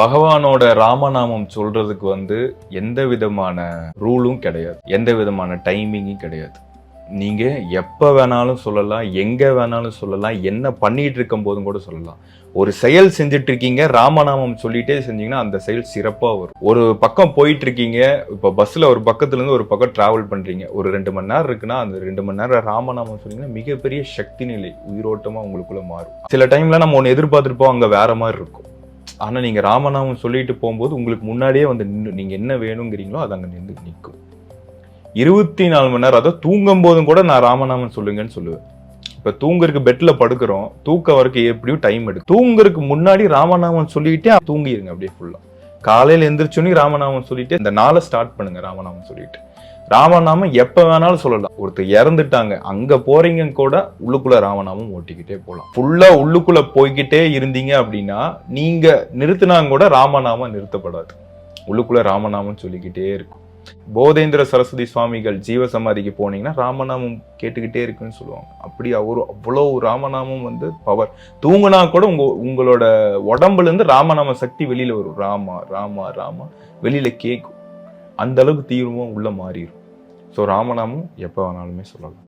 பகவானோட ராமநாமம் சொல்றதுக்கு வந்து எந்த விதமான ரூலும் கிடையாது. எந்த விதமான டைமிங்கும் கிடையாது. நீங்க எப்ப வேணாலும் சொல்லலாம் எங்க வேணாலும் சொல்லலாம் என்ன பண்ணிட்டு இருக்கும் போதும் கூட சொல்லலாம். ஒரு செயல் செஞ்சுட்டு இருக்கீங்க ராமநாமம் சொல்லிட்டே செஞ்சீங்கன்னா அந்த செயல் சிறப்பாக வரும். ஒரு பக்கம் போயிட்டு இருக்கீங்க இப்போ பஸ்ல ஒரு பக்கத்துலேருந்து ஒரு பக்கம் டிராவல் பண்றீங்க. ஒரு ரெண்டு மணி நேரம் இருக்குன்னா அந்த ரெண்டு மணி நேரம் ராமநாமம் சொன்னீங்கன்னா மிகப்பெரிய சக்தி நிலை உயிரோட்டமாக உங்களுக்குள்ள மாறும். சில டைம்ல நம்ம ஒன்று எதிர்பார்த்துருப்போம் அங்கே வேற மாதிரி இருக்கும். ஆனா நீங்க ராமநாமம் சொல்லிட்டு போகும்போது உங்களுக்கு முன்னாடியே வந்து நின்னு நீங்க என்ன வேணுங்கிறீங்களோ அது அங்க நின்று நிற்கும். இருபத்தி நாலு மணி நேரம் அதாவது தூங்கும் போதும் கூட நான் ராமநாமம் சொல்லுங்கன்னு சொல்லுவேன். இப்ப தூங்குறதுக்கு பெட்ல படுக்கிறோம் தூக்க வரைக்கும் எப்படியும் டைம் எடுக்கும். தூங்குறதுக்கு முன்னாடி ராமநாமம் சொல்லிட்டே தூங்கிடுங்க அப்படியே ஃபுல்லா காலையில எந்திரிச்சோன்னே ராமநாமம் சொல்லிட்டு இந்த நாளை ஸ்டார்ட் பண்ணுங்க ராமநாமம் சொல்லிட்டு. ராமநாமம் எப்ப வேணாலும் சொல்லலாம். ஒருத்தர் இறந்துட்டாங்க அங்க போறீங்க கூட உள்ளுக்குள்ள ராமநாமம் ஓட்டிக்கிட்டே போகலாம் ஃபுல்லா உள்ளுக்குள்ள போய்கிட்டே இருந்தீங்க அப்படின்னா நீங்க நிறுத்தினாங்க கூட ராமநாமம் நிறுத்தப்படாது. உள்ளுக்குள்ள ராமநாமம் சொல்லிக்கிட்டே இருக்கும். போதேந்திர சரஸ்வதி சுவாமிகள் ஜீவசமாதிக்கு போனீங்கன்னா ராமநாமம் கேட்டுக்கிட்டே இருக்குன்னு சொல்லுவாங்க. அப்படி அவரு அவ்வளோ ராமநாமம் வந்து பவர் தூங்குனா கூட உங்க உங்களோட உடம்புல இருந்து ராமநாம சக்தி வெளியில வரும். ராமா ராமா ராமா. வெளியில கேட்கும் அந்த அளவுக்கு தீவிரமாக உள்ள மாறிடும் ஸோ ராமநாமம் எப்போ வேணாலுமே சொல்லலாம்.